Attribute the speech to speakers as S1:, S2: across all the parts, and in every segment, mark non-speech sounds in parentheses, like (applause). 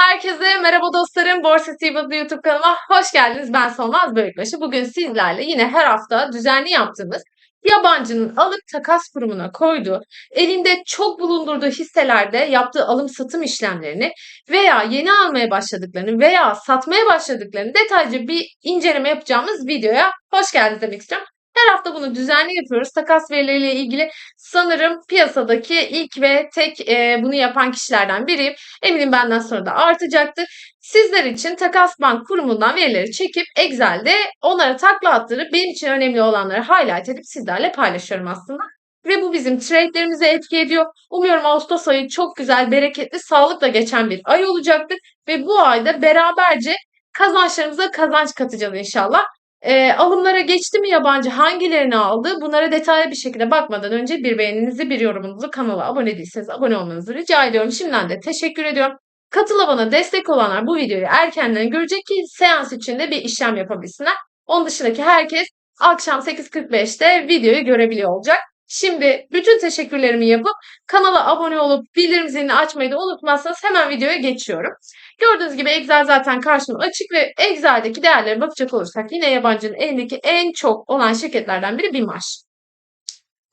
S1: Herkese merhaba dostlarım. Borsa Sivaslı YouTube kanalıma hoş geldiniz. Ben Solmaz Bölükbaşı. Bugün sizlerle yine her hafta düzenli yaptığımız yabancının alıp takas kurumuna koyduğu, elinde çok bulundurduğu hisselerde yaptığı alım satım işlemlerini veya yeni almaya başladıklarını veya satmaya başladıklarını detaylıca bir inceleme yapacağımız videoya hoş geldiniz demek istiyorum. Her hafta bunu düzenli yapıyoruz. Takas verileriyle ilgili sanırım piyasadaki ilk ve tek e, bunu yapan kişilerden biriyim. Eminim benden sonra da artacaktır. Sizler için Takas Bank kurumundan verileri çekip Excel'de onlara takla attırıp benim için önemli olanları highlight edip sizlerle paylaşıyorum aslında. Ve bu bizim trade'lerimize etki ediyor. Umuyorum Ağustos ayı çok güzel, bereketli, sağlıkla geçen bir ay olacaktır. Ve bu ayda beraberce kazançlarımıza kazanç katacağız inşallah. E, alımlara geçti mi yabancı hangilerini aldı? Bunlara detaylı bir şekilde bakmadan önce bir beğeninizi bir yorumunuzu kanala abone değilseniz abone olmanızı rica ediyorum. Şimdiden de teşekkür ediyorum. Katıla bana destek olanlar bu videoyu erkenden görecek ki seans içinde bir işlem yapabilsinler. Onun dışındaki herkes akşam 8.45'te videoyu görebiliyor olacak. Şimdi bütün teşekkürlerimi yapıp kanala abone olup bildirim zilini açmayı da unutmazsanız hemen videoya geçiyorum. Gördüğünüz gibi Excel zaten karşımda açık ve Excel'deki değerlere bakacak olursak yine yabancının elindeki en çok olan şirketlerden biri BİMAŞ.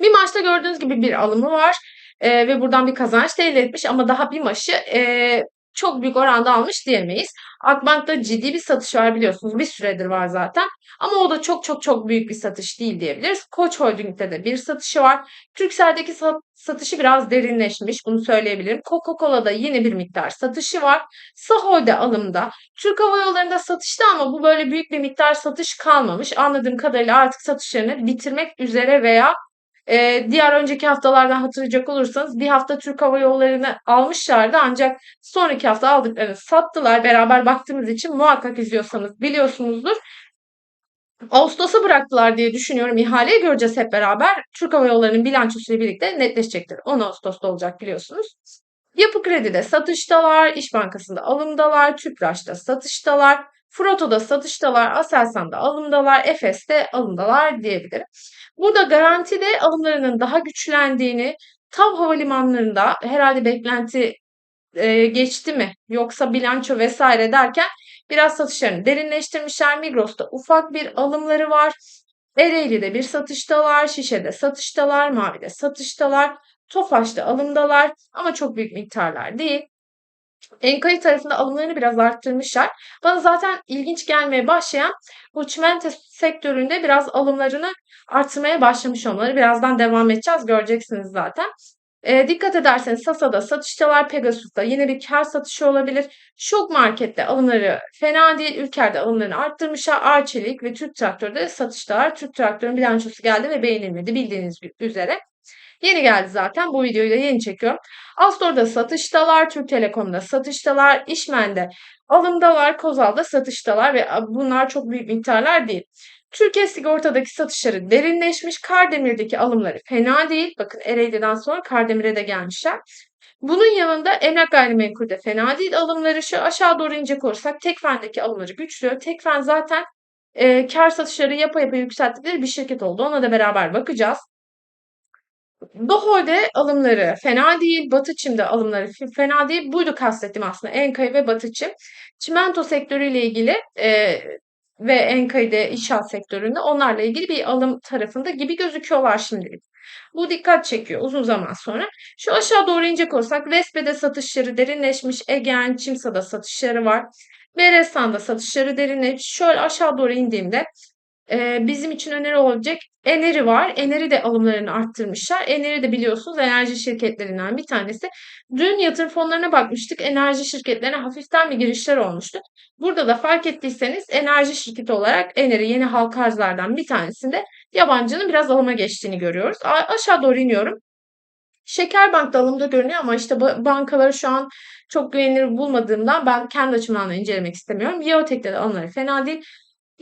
S1: BİMAŞ'ta gördüğünüz gibi bir alımı var e, ve buradan bir kazanç da elde etmiş ama daha BİMAŞ'ı e, çok büyük oranda almış diyemeyiz. Akbank'ta ciddi bir satış var biliyorsunuz. Bir süredir var zaten. Ama o da çok çok çok büyük bir satış değil diyebiliriz. Koç Holding'de de bir satışı var. Turkcell'deki sat satışı biraz derinleşmiş. Bunu söyleyebilirim. Coca-Cola'da yine bir miktar satışı var. Sahol'de alımda. Türk Hava Yolları'nda satışta ama bu böyle büyük bir miktar satış kalmamış. Anladığım kadarıyla artık satışlarını bitirmek üzere veya e, diğer önceki haftalardan hatırlayacak olursanız bir hafta Türk Hava Yolları'nı almışlardı ancak sonraki hafta aldıklarını sattılar. Beraber baktığımız için muhakkak izliyorsanız biliyorsunuzdur. Ağustos'a bıraktılar diye düşünüyorum. İhaleyi göreceğiz hep beraber. Türk Hava Yolları'nın bilançosuyla birlikte netleşecektir. 10 Ağustos'ta olacak biliyorsunuz. Yapı Kredi'de satıştalar, İş Bankası'nda alımdalar, Tüpraş'ta satıştalar, Froto'da satıştalar, Aselsan'da alımdalar, Efes'te alımdalar diyebilirim. Burada garantide alımlarının daha güçlendiğini, TAV havalimanlarında herhalde beklenti e, geçti mi yoksa bilanço vesaire derken biraz satışlarını derinleştirmişler. Migros'ta ufak bir alımları var. Ereğli'de bir satıştalar, Şişe'de satıştalar, Mavi'de satıştalar, Tofaş'ta alımdalar ama çok büyük miktarlar değil. Enkayı tarafında alımlarını biraz arttırmışlar. Bana zaten ilginç gelmeye başlayan bu çimento sektöründe biraz alımlarını arttırmaya başlamış olmaları. Birazdan devam edeceğiz. Göreceksiniz zaten. E, dikkat ederseniz Sasa'da satıştalar, Pegasus'ta yine bir kar satışı olabilir. Şok Market'te alımları fena değil. Ülker'de alımlarını arttırmışlar. Arçelik ve Türk Traktör'de satışlar. Türk Traktör'ün bilançosu geldi ve beğenilmedi bildiğiniz üzere. Yeni geldi zaten. Bu videoyu da yeni çekiyorum. Astor'da satıştalar, Türk Telekom'da satıştalar, İşmen'de alımdalar, Kozal'da satıştalar ve bunlar çok büyük miktarlar değil. Türkiye Sigorta'daki satışları derinleşmiş. Kardemir'deki alımları fena değil. Bakın Ereğli'den sonra Kardemir'e de gelmişler. Bunun yanında emlak gayrimenkulde fena değil alımları. Şu aşağı doğru inecek olursak Tekfen'deki alımları güçlü. Tekfen zaten e, kar satışları yapa yapa yükselttikleri bir şirket oldu. Ona da beraber bakacağız. Doho'de alımları fena değil. Batıçim'de alımları fena değil. Buydu kastettim aslında. Enkay ve Batıçim. Çimento sektörüyle ilgili e, ve Enkay'de inşaat sektöründe onlarla ilgili bir alım tarafında gibi gözüküyorlar şimdilik. Bu dikkat çekiyor uzun zaman sonra. Şu aşağı doğru inecek olsak Vespe'de satışları derinleşmiş. Egen, Çimsa'da satışları var. Beresan'da satışları derinleşmiş. Şöyle aşağı doğru indiğimde e, bizim için öneri olacak Eneri var. Eneri de alımlarını arttırmışlar. Eneri de biliyorsunuz enerji şirketlerinden bir tanesi. Dün yatırım fonlarına bakmıştık. Enerji şirketlerine hafiften bir girişler olmuştu. Burada da fark ettiyseniz enerji şirketi olarak Eneri yeni halka arzlardan bir tanesinde yabancının biraz alıma geçtiğini görüyoruz. A aşağı doğru iniyorum. Şekerbank alımda görünüyor ama işte bankaları şu an çok güvenilir bulmadığımdan ben kendi açımdan da incelemek istemiyorum. Yeotek'te de alımları fena değil.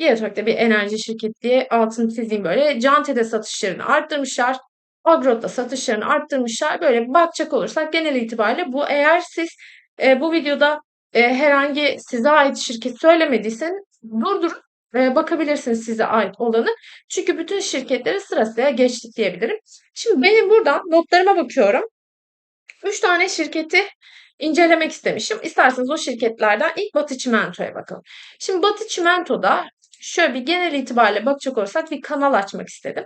S1: Geotek'te bir enerji şirketi altını çizeyim böyle. Cante'de satışlarını arttırmışlar. Agrot'ta satışlarını arttırmışlar. Böyle bakacak olursak genel itibariyle bu eğer siz e, bu videoda e, herhangi size ait şirket söylemediyseniz durdurup e, bakabilirsiniz size ait olanı. Çünkü bütün şirketleri sırasıyla geçtik diyebilirim. Şimdi benim buradan notlarıma bakıyorum. 3 tane şirketi incelemek istemişim. İsterseniz o şirketlerden ilk Batı Çimento'ya bakalım. Şimdi Batı Çimento'da şöyle bir genel itibariyle bakacak olursak bir kanal açmak istedim.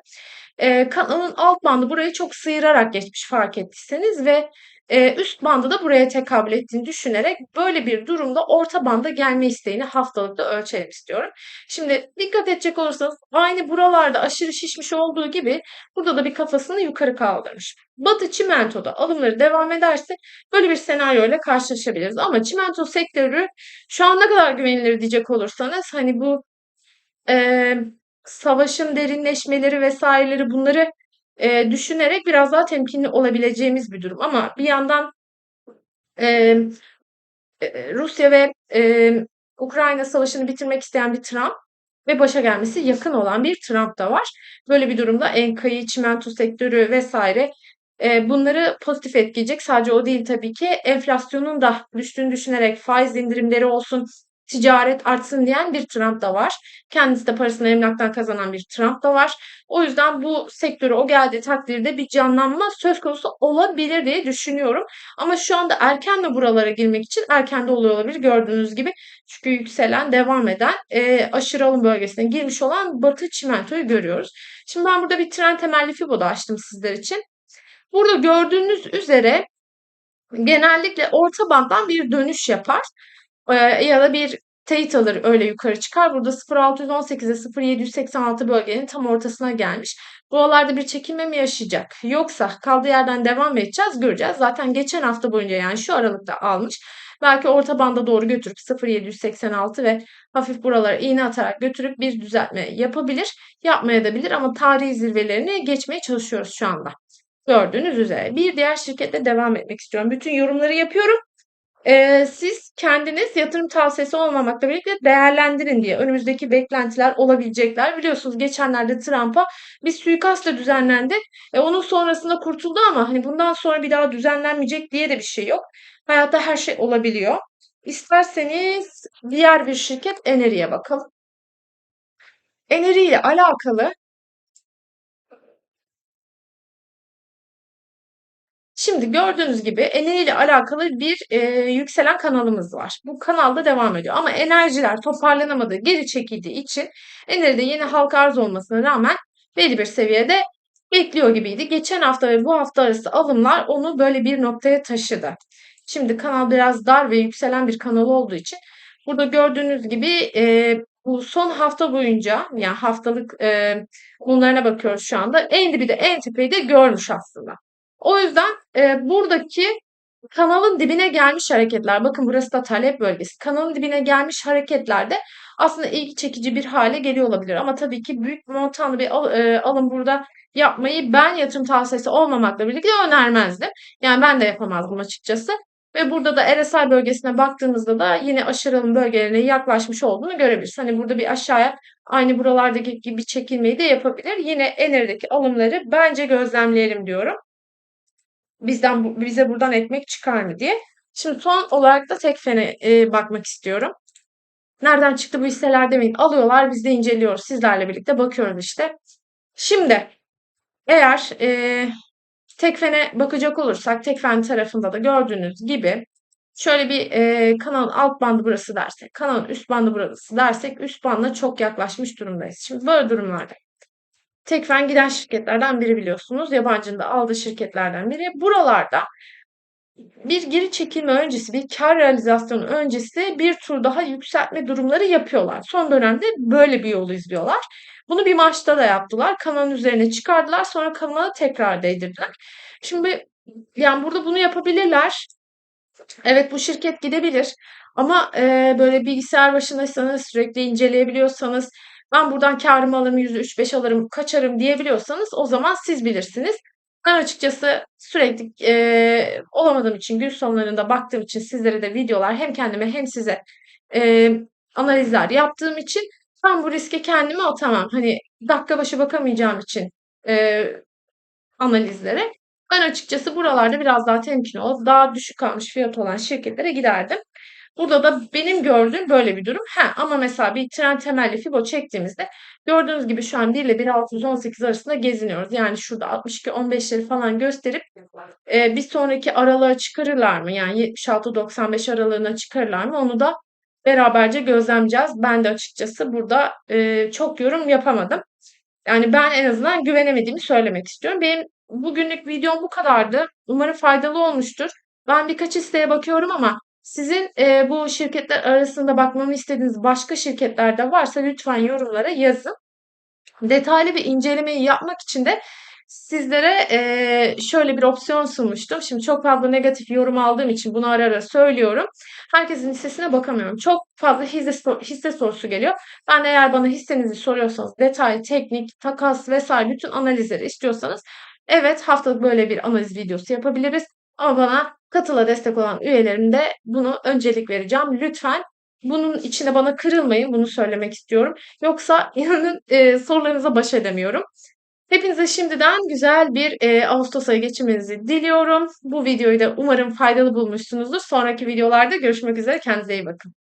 S1: Eee, kanalın alt bandı burayı çok sıyırarak geçmiş fark ettiyseniz ve Eee, üst bandı da buraya tekabül ettiğini düşünerek böyle bir durumda orta banda gelme isteğini haftalıkta ölçelim istiyorum. Şimdi dikkat edecek olursanız aynı buralarda aşırı şişmiş olduğu gibi burada da bir kafasını yukarı kaldırmış. Batı çimentoda alımları devam ederse böyle bir senaryo ile karşılaşabiliriz. Ama çimento sektörü şu an ne kadar güvenilir diyecek olursanız hani bu eee, savaşın derinleşmeleri vesaireleri bunları Eee, düşünerek biraz daha temkinli olabileceğimiz bir durum ama bir yandan, emm, eee, Rusya ve, emm, Ukrayna savaşını bitirmek isteyen bir Trump ve başa gelmesi yakın olan bir Trump da var. Böyle bir durumda enkayı, çimento sektörü vesaire eee, bunları pozitif etkileyecek. Sadece o değil tabii ki. Enflasyonun da düştüğünü düşünerek faiz indirimleri olsun, ticaret artsın diyen bir Trump da var. Kendisi de parasını emlaktan kazanan bir Trump da var. O yüzden bu sektöre o geldiği takdirde bir canlanma söz konusu olabilir diye düşünüyorum. Ama şu anda erken de buralara girmek için erken de oluyor olabilir gördüğünüz gibi. Çünkü yükselen, devam eden, eee, aşırı alım bölgesine girmiş olan Batı Çimento'yu görüyoruz. Şimdi ben burada bir trend temelli Fibo da açtım sizler için. Burada gördüğünüz üzere genellikle orta banddan bir dönüş yapar. Ya da bir teyit alır öyle yukarı çıkar. Burada 0.618'e 0.786 bölgenin tam ortasına gelmiş. Buralarda bir çekilme mi yaşayacak? Yoksa kaldığı yerden devam mı edeceğiz? Göreceğiz. Zaten geçen hafta boyunca yani şu aralıkta almış. Belki orta banda doğru götürüp 0.786 ve hafif buralara iğne atarak götürüp bir düzeltme yapabilir. Yapmaya da bilir ama tarihi zirvelerini geçmeye çalışıyoruz şu anda. Gördüğünüz üzere. Bir diğer şirketle devam etmek istiyorum. Bütün yorumları yapıyorum. Eee, siz kendiniz yatırım tavsiyesi olmamakla birlikte değerlendirin diye önümüzdeki beklentiler olabilecekler. Biliyorsunuz geçenlerde Trump'a bir suikast da düzenlendi. E, onun sonrasında kurtuldu ama hani bundan sonra bir daha düzenlenmeyecek diye de bir şey yok. Hayatta her şey olabiliyor. İsterseniz diğer bir şirket Eneri'ye bakalım. Eneri ile alakalı Şimdi gördüğünüz gibi enerji ile alakalı bir eee, yükselen kanalımız var. Bu kanalda devam ediyor. Ama enerjiler toparlanamadığı, geri çekildiği için enerjide yeni halka arz olmasına rağmen belli bir seviyede bekliyor gibiydi. Geçen hafta ve bu hafta arası alımlar onu böyle bir noktaya taşıdı. Şimdi kanal biraz dar ve yükselen bir kanal olduğu için burada gördüğünüz gibi eee, bu son hafta boyunca yani haftalık eee bunlarına bakıyoruz şu anda. En dibi de en tepeyi de görmüş aslında. O yüzden, eee, buradaki kanalın dibine gelmiş hareketler, bakın burası da talep bölgesi. Kanalın dibine gelmiş hareketlerde aslında ilgi çekici bir hale geliyor olabilir ama tabii ki büyük montanlı bir al eee, alım burada yapmayı ben yatırım tavsiyesi olmamakla birlikte önermezdim. Yani ben de yapamazdım açıkçası ve burada da RSI bölgesine baktığımızda da yine aşırı alım bölgelerine yaklaşmış olduğunu görebiliriz. Hani burada bir aşağıya aynı buralardaki gibi çekilmeyi de yapabilir. Yine Ener'deki alımları bence gözlemleyelim diyorum bizden bize buradan ekmek çıkar mı diye. Şimdi son olarak da Tekfen'e e, bakmak istiyorum. Nereden çıktı bu hisseler demeyin. Alıyorlar biz de inceliyoruz. Sizlerle birlikte bakıyoruz işte. Şimdi eğer e, Tekfen'e bakacak olursak Tekfen tarafında da gördüğünüz gibi şöyle bir e, kanalın alt bandı burası dersek, kanalın üst bandı burası dersek üst bandına çok yaklaşmış durumdayız. Şimdi böyle durumlarda Tekfen giden şirketlerden biri biliyorsunuz. Yabancının da aldığı şirketlerden biri. Buralarda bir geri çekilme öncesi, bir kar realizasyonu öncesi bir tur daha yükseltme durumları yapıyorlar. Son dönemde böyle bir yolu izliyorlar. Bunu bir maçta da yaptılar. Kanalın üzerine çıkardılar. Sonra kanala tekrar değdirdiler. Şimdi yani burada bunu yapabilirler. Evet bu şirket gidebilir. Ama e, böyle bilgisayar başındaysanız sürekli inceleyebiliyorsanız ben buradan kârımı alırım, %3-5 alırım, kaçarım diyebiliyorsanız o zaman siz bilirsiniz. Ben açıkçası sürekli eee, olamadığım için, gün sonlarında baktığım için sizlere de videolar hem kendime hem size eee, analizler yaptığım için ben bu riske kendimi atamam. Hani dakika başı bakamayacağım için eee, analizlere. Ben açıkçası buralarda biraz daha temkinli olup daha düşük kalmış fiyat olan şirketlere giderdim. Burada da benim gördüğüm böyle bir durum. Ha, ama mesela bir tren temelli fibo çektiğimizde gördüğünüz gibi şu an 1 ile 1.618 arasında geziniyoruz. Yani şurada 62-15'leri falan gösterip e, bir sonraki aralığa çıkarırlar mı? Yani 76-95 aralığına çıkarırlar mı? Onu da beraberce gözlemleyeceğiz. Ben de açıkçası burada e, çok yorum yapamadım. Yani ben en azından güvenemediğimi söylemek istiyorum. Benim bugünlük videom bu kadardı. Umarım faydalı olmuştur. Ben birkaç isteğe bakıyorum ama sizin e, bu şirketler arasında bakmamı istediğiniz başka şirketler de varsa lütfen yorumlara yazın. Detaylı bir incelemeyi yapmak için de sizlere e, şöyle bir opsiyon sunmuştum. Şimdi çok fazla negatif yorum aldığım için bunu ara ara söylüyorum. Herkesin hissesine bakamıyorum. Çok fazla hisse, hisse sorusu geliyor. Ben eğer bana hissenizi soruyorsanız detaylı, teknik, takas vesaire bütün analizleri istiyorsanız evet haftalık böyle bir analiz videosu yapabiliriz. Ama bana katıla destek olan üyelerim de bunu öncelik vereceğim. Lütfen bunun içine bana kırılmayın. Bunu söylemek istiyorum. Yoksa (laughs) inanın e, sorularınıza baş edemiyorum. Hepinize şimdiden güzel bir e, Ağustos ayı geçirmenizi diliyorum. Bu videoyu da umarım faydalı bulmuşsunuzdur. Sonraki videolarda görüşmek üzere. Kendinize iyi bakın.